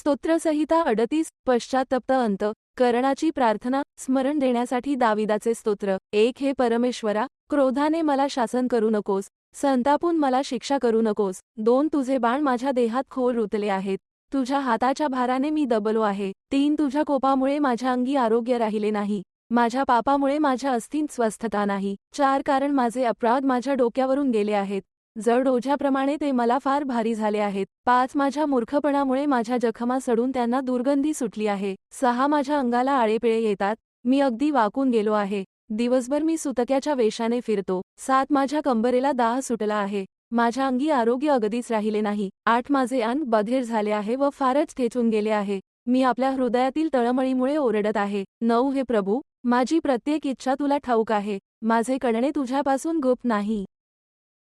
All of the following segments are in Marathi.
स्तोत्रसहिता अडतीस पश्चातप्त अंत करणाची प्रार्थना स्मरण देण्यासाठी दाविदाचे स्तोत्र एक हे परमेश्वरा क्रोधाने मला शासन करू नकोस संतापून मला शिक्षा करू नकोस दोन तुझे बाण माझ्या देहात खोल रुतले आहेत तुझ्या हाताच्या भाराने मी दबलो आहे तीन तुझ्या कोपामुळे माझ्या अंगी आरोग्य राहिले नाही माझ्या पापामुळे माझ्या अस्थिंत स्वस्थता नाही चार कारण माझे अपराध माझ्या डोक्यावरून गेले आहेत जड ओझ्याप्रमाणे ते मला फार भारी झाले आहेत. पाच माझ्या मूर्खपणामुळे माझ्या जखमा सडून त्यांना दुर्गंधी सुटली आहे. सहा माझ्या अंगाला आळेपिळे येतात. मी अगदी वाकून गेलो आहे. दिवसभर मी सुतक्याच्या वेशाने फिरतो. सात माझ्या कंबरेला दाह सुटला आहे. माझ्या अंगी आरोग्य अगदीच राहिले नाही. आठ माझे अंग बधीर झाले आहे व फारच ठेचून गेले आहे. मी आपल्या हृदयातील तळमळीमुळे ओरडत आहे. नऊ हे प्रभू माझी प्रत्येक इच्छा तुला ठाऊक आहे. माझे कळणे तुझ्यापासून गुप्त नाही.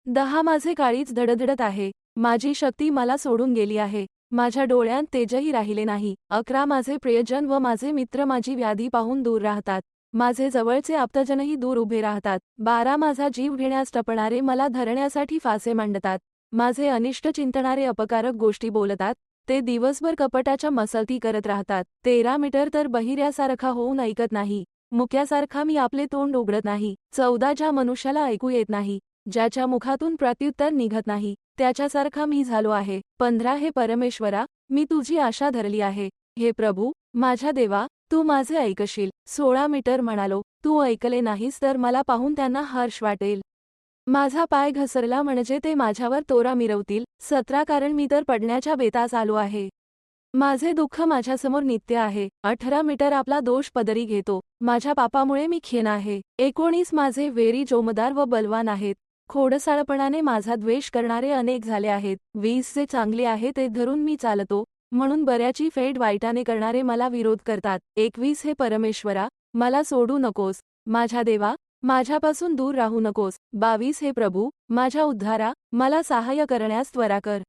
दहा माझे काळीच धडधडत आहे. माझी शक्ती मला सोडून गेली आहे. माझ्या डोळ्यांत तेजही राहिले नाही. अकरा माझे प्रियजन व माझे मित्र माझी व्याधी पाहून दूर राहतात. माझे जवळचे आप्तजनही दूर उभे राहतात. बारा माझा जीव घेण्यास टपणारे मला धरण्यासाठी फासे मांडतात. माझे अनिष्ट चिंतणारे अपकारक गोष्टी बोलतात. ते दिवसभर कपटाच्या मसलती करत राहतात. तेरा मीटर तर बहिऱ्यासारखा होऊन ऐकत नाही. मुक्यासारखा मी आपले तोंड उघडत नाही. चौदा ज्या मनुष्याला ऐकू येत नाही. ज्याच्या मुखातून प्रत्युत्तर निघत नाही त्याच्यासारखा मी झालो आहे. पंधरा हे परमेश्वरा मी तुझी आशा धरली आहे. हे प्रभू माझ्या देवा तू माझे ऐकशील. सोळा मीटर म्हणालो तू ऐकले नाहीस तर मला पाहून त्यांना हर्ष वाटेल. माझा पाय घसरला म्हणजे ते माझ्यावर तोरा मिरवतील. सतरा कारण मी तर पडण्याच्या बेतास आलो आहे. माझे दुःख माझ्यासमोर नित्य आहे. अठरा मीटर आपला दोष पदरी घेतो. माझ्या पापामुळे मी खीन आहे. एकोणीस माझे वेरी जोमदार व बलवान आहेत. खोडसाळपणाने माझा द्वेष करणारे अनेक झाले आहेत. वीस जे चांगले आहे ते धरून मी चालतो म्हणून बऱ्याची फेड वाईटाने करणारे मला विरोध करतात. एकवीस हे परमेश्वरा मला सोडू नकोस. माझ्या देवा माझ्यापासून दूर राहू नकोस. बावीस हे प्रभू माझ्या उद्धारा मला सहाय्य करण्यास त्वरा कर.